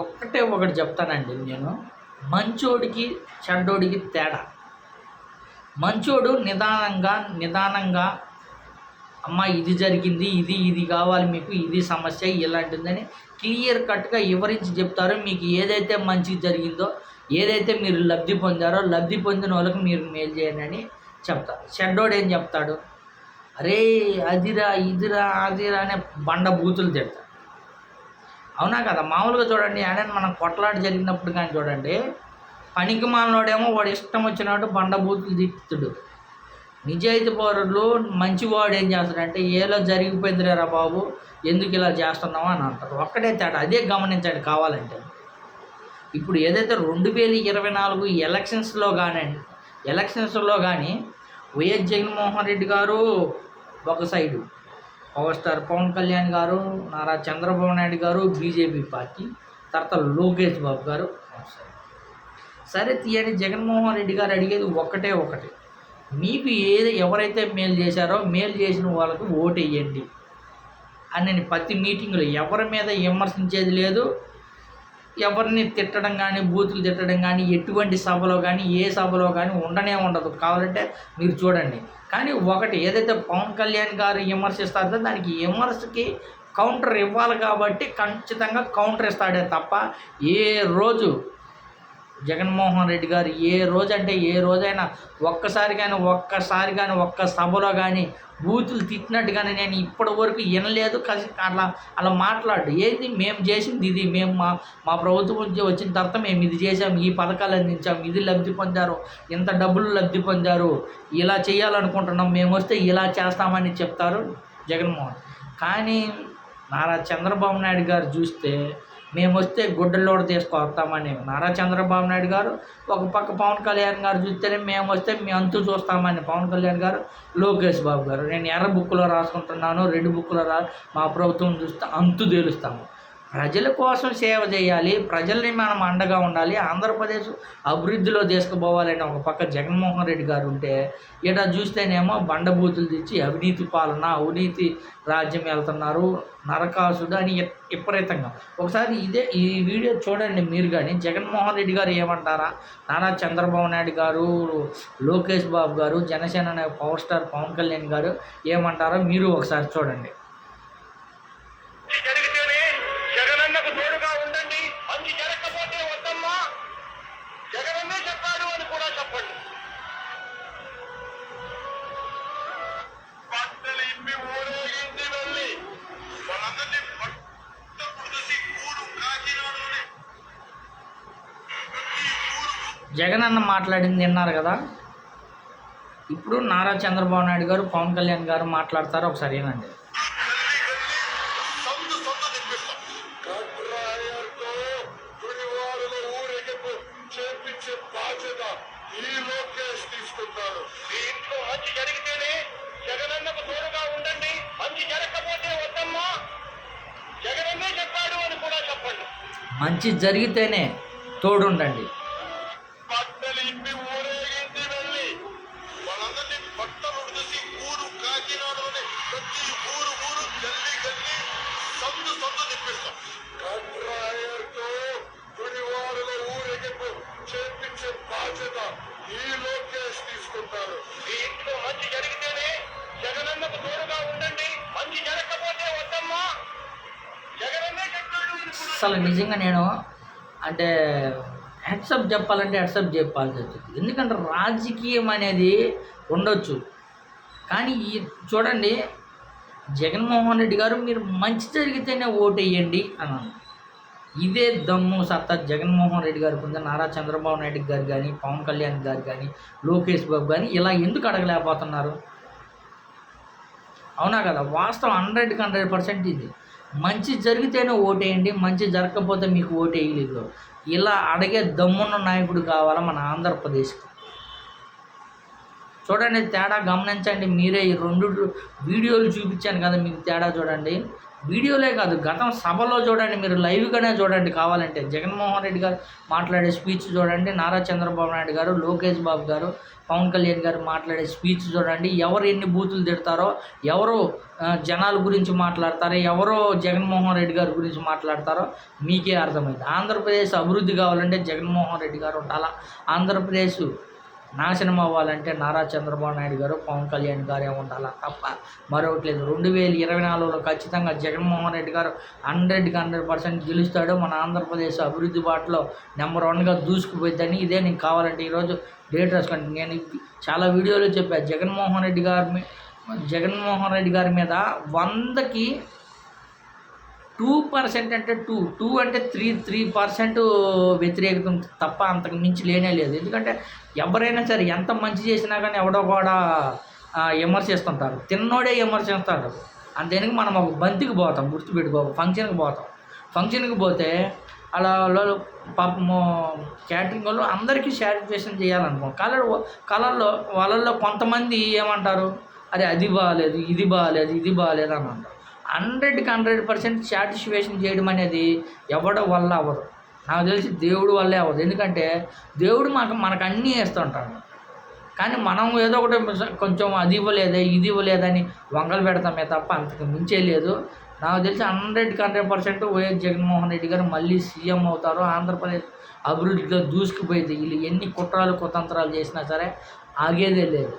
ఒక్కటే ఒకటి చెప్తానండి నేను. మంచోడికి చెడ్డోడికి తేడా. మంచోడు నిదానంగా నిదానంగా అమ్మ ఇది జరిగింది ఇది ఇది కావాలి మీకు ఇది సమస్య ఇలాంటిదని క్లియర్ కట్గా వివరించి చెప్తారో. మీకు ఏదైతే మంచి జరిగిందో ఏదైతే మీరు లబ్ధి పొందారో లబ్ధి పొందిన వాళ్ళకి మీరు మేలు చేయండి అని చెప్తారు చెడ్డోడు ఏం చెప్తాడు? అరే అదిరా ఇదిరా అదిరా అనే బండ బూతులు తిడతాడు. అవునా కదా? మామూలుగా చూడండి ఆయన మనం కొట్లాట జరిగినప్పుడు కానీ చూడండి పనికి మాలనోడేమో వాడు ఇష్టం వచ్చినట్టు బండబూతులు తిట్టుడు నిజాయితీ పౌరులు మంచివాడు ఏం చేస్తాడంటే ఏలో జరిగిపోయిందిరా బాబు ఎందుకు ఇలా చేస్తున్నావు అని అంటారు ఒక్కటే తేడా అదే గమనించండి కావాలంటే. ఇప్పుడు ఏదైతే రెండు వేల ఇరవై నాలుగు ఎలక్షన్స్లో కానివ్వండి ఎలక్షన్స్లో కానీ వైఎస్ జగన్మోహన్ రెడ్డి గారు ఒక side power star Pawan Kalyan garu Nara Chandrababu Naidu గారు బీజేపీ పార్టీ తర్వాత లోకేష్ బాబు గారు. సరే తీయని జగన్మోహన్ రెడ్డి గారు అడిగేది ఒక్కటే ఒకటి. మీకు ఏది ఎవరైతే మేలు చేశారో మేలు చేసిన వాళ్ళకి ఓటు వేయండి. అని నేను ప్రతి మీటింగ్లో ఎవరి మీద విమర్శించేది లేదు. ఎవరిని తిట్టడం కానీ బూతులు తిట్టడం కానీ ఎటువంటి సభలో కానీ ఏ సభలో కానీ ఉండనే ఉండదు. కావాలంటే మీరు చూడండి. కానీ ఒకటి ఏదైతే పవన్ కళ్యాణ్ గారు విమర్శిస్తారో దానికి విమర్శకి కౌంటర్ ఇవ్వాలి కాబట్టి ఖచ్చితంగా కౌంటర్ ఇస్తాడే తప్ప ఏ రోజు జగన్మోహన్ రెడ్డి గారు ఏ రోజు అంటే ఏ రోజైనా ఒక్కసారి కానీ ఒక్కసారి కానీ ఒక్క సభలో కానీ బూతులు తిట్టినట్టు కానీ నేను ఇప్పటి వరకు వినలేదు. kasi అట్లా అలా మాట్లాడు. ఏది? మేము చేసింది ఇది. మేము మా మా ప్రభుత్వం నుంచి వచ్చిన తర్వాత మేము ఇది చేసాం ఈ పథకాలు అందించాం. ఇది లబ్ధి పొందారు. ఇంత డబ్బులు లబ్ధి పొందారు. ఇలా చేయాలనుకుంటున్నాం. మేము వస్తే ఇలా చేస్తామని చెప్తారు జగన్మోహన్. కానీ నారా చంద్రబాబు నాయుడు గారు చూస్తే మేము వస్తే గుడ్డలోడ తీసుకొస్తామని. నారా చంద్రబాబు నాయుడు గారు ఒక పక్క పవన్ కళ్యాణ్ గారు చూస్తేనే మేము వస్తే మీ అంతు చూస్తామని. పవన్ కళ్యాణ్ గారు లోకేష్ బాబు గారు నేను ఎర్ర బుక్లో రాసుకుంటున్నాను రెడ్ బుక్లో రా మా ప్రభుత్వం చూస్తే అంతు తేలుస్తాము. ప్రజల కోసం సేవ చేయాలి ప్రజల్ని మనం అండగా ఉండాలి ఆంధ్రప్రదేశ్ అభివృద్ధిలో తీసుకుపోవాలని ఒక పక్క జగన్మోహన్ రెడ్డి గారు ఉంటే ఇక్కడ చూస్తేనేమో బండబూతులు తెచ్చి అవినీతి పాలన అవినీతి రాజ్యం వెళ్తున్నారు నరకాసుడు అని విపరీతంగా. ఒకసారి ఇదే ఈ వీడియో చూడండి మీరు కానీ జగన్మోహన్ రెడ్డి గారు ఏమంటారా? నారా చంద్రబాబు నాయుడు గారు లోకేష్ బాబు గారు జనసేన పవర్ స్టార్ పవన్ కళ్యాణ్ గారు ఏమంటారో మీరు ఒకసారి చూడండి. జగన్ అన్న మాట్లాడింది విన్నారు కదా? ఇప్పుడు నారా చంద్రబాబు నాయుడు గారు పవన్ కళ్యాణ్ గారు మాట్లాడతారు ఒకసారి ఏనండి గల్లీ గల్లీ సందు బాధ్యత ఈ లోకేష్ తీసుకుంటారు. మీ ఇంట్లో మంచి జరిగితేనే జగనన్నకు తోడుగా ఉండండి. మంచి జరగకపోతే వద్దమ్మా. జగనన్నే కూడా అసలు నిజంగా నేను అంటే హెడ్సప్ చెప్పాలంటే హెడ్సప్ చెప్పాల్సి వచ్చింది. ఎందుకంటే రాజకీయం అనేది ఉండొచ్చు. కానీ ఈ చూడండి జగన్మోహన్ రెడ్డి గారు మీరు మంచి జరిగితేనే ఓటు వేయండి అన్నాను. ఇదే దమ్ము సత్తా జగన్మోహన్ రెడ్డి గారికి ఉంది నారా చంద్రబాబు నాయుడు గారు కానీ పవన్ కళ్యాణ్ గారు కానీ లోకేష్ బాబు కానీ ఇలా ఎందుకు అడగలేకపోతున్నారు? అవునా కదా? వాస్తవం హండ్రెడ్కి హండ్రెడ్ పర్సెంట్ ఇది. మంచి జరిగితేనే ఓటేయండి మంచి జరగకపోతే మీకు ఓటేయలేదు. ఇలా అడిగే దమ్మున్న నాయకుడు కావాలా మన ఆంధ్రప్రదేశ్కి? చూడండి తేడా గమనించండి. మీరే ఈ రెండు వీడియోలు చూపించాను కదా మీకు తేడా చూడండి. వీడియోలే కాదు గతం సభలో చూడండి మీరు లైవ్గానే చూడండి కావాలంటే. జగన్మోహన్ రెడ్డి గారు మాట్లాడే స్పీచ్ చూడండి నారా చంద్రబాబు నాయుడు గారు లోకేష్ బాబు గారు పవన్ కళ్యాణ్ గారు మాట్లాడే స్పీచ్ చూడండి. ఎవరు ఎన్ని బూతులు తిడతారో ఎవరు జనాల గురించి మాట్లాడతారో ఎవరో జగన్మోహన్ రెడ్డి గారి గురించి మాట్లాడతారో మీకే అర్థమైంది. ఆంధ్రప్రదేశ్ అభివృద్ధి కావాలంటే జగన్మోహన్ రెడ్డి గారు ఉండాలా? ఆంధ్రప్రదేశ్ నాశనం అవ్వాలంటే నారా చంద్రబాబు నాయుడు గారు పవన్ కళ్యాణ్ గారే ఉండాలా తప్ప మరొకటి లేదు. రెండు వేల ఇరవై నాలుగులో ఖచ్చితంగా జగన్మోహన్ రెడ్డి గారు హండ్రెడ్కి హండ్రెడ్ పర్సెంట్ గెలుస్తాడు. మన ఆంధ్రప్రదేశ్ అభివృద్ధి బాటలో నెంబర్ వన్గా దూసుకుపోయిద్దని ఇదే నీకు కావాలంటే ఈరోజు డేట్ రాసుకోండి. నేను చాలా వీడియోలో చెప్పాను జగన్మోహన్ రెడ్డి గారి జగన్మోహన్ రెడ్డి గారి మీద వందకి టూ పర్సెంట్ అంటే టూ టూ అంటే త్రీ త్రీ పర్సెంట్ వ్యతిరేకత తప్ప అంతకు మించి లేనే లేదు. ఎందుకంటే ఎవరైనా సరే ఎంత మంచి చేసినా కానీ ఎవడో కూడా విమర్శిస్తుంటారు తిన్నోడే విమర్శిస్తాడు అంతేనికి మనం ఒక బంతికి పోతాం గుర్తుపెట్టుకో ఒక ఫంక్షన్కి పోతాం. ఫంక్షన్కి పోతే అలా వాళ్ళు పాపము క్యాటరింగ్ వాళ్ళు అందరికీ సాటిస్ఫాక్షన్ చేయాలనుకో కలర్ కలర్లో వాళ్ళల్లో కొంతమంది ఏమంటారు? అరే అది బాగాలేదు ఇది బాగాలేదు ఇది బాగాలేదు అని అంటారు. హండ్రెడ్కి హండ్రెడ్ పర్సెంట్ సాటిస్ఫాక్షన్ చేయడం అనేది ఎవడం వల్ల అవ్వదు. నాకు తెలిసి దేవుడు వల్లే అవ్వదు. ఎందుకంటే దేవుడు మాకు మనకు అన్నీ వేస్తుంటాడు. కానీ మనం ఏదో ఒకటి కొంచెం అది ఇవ్వలేదే ఇది ఇవ్వలేదని వంగలు పెడతామే తప్ప అంతకు మించే లేదు. నాకు తెలిసి హండ్రెడ్కి hundred percent YS Jaganmohan Reddy garu మళ్ళీ సీఎం అవుతారు. ఆంధ్రప్రదేశ్ అభివృద్ధిలో దూసుకుపోయింది. వీళ్ళు ఎన్ని కుట్రాలు కుతంత్రాలు చేసినా సరే ఆగేదే లేదు.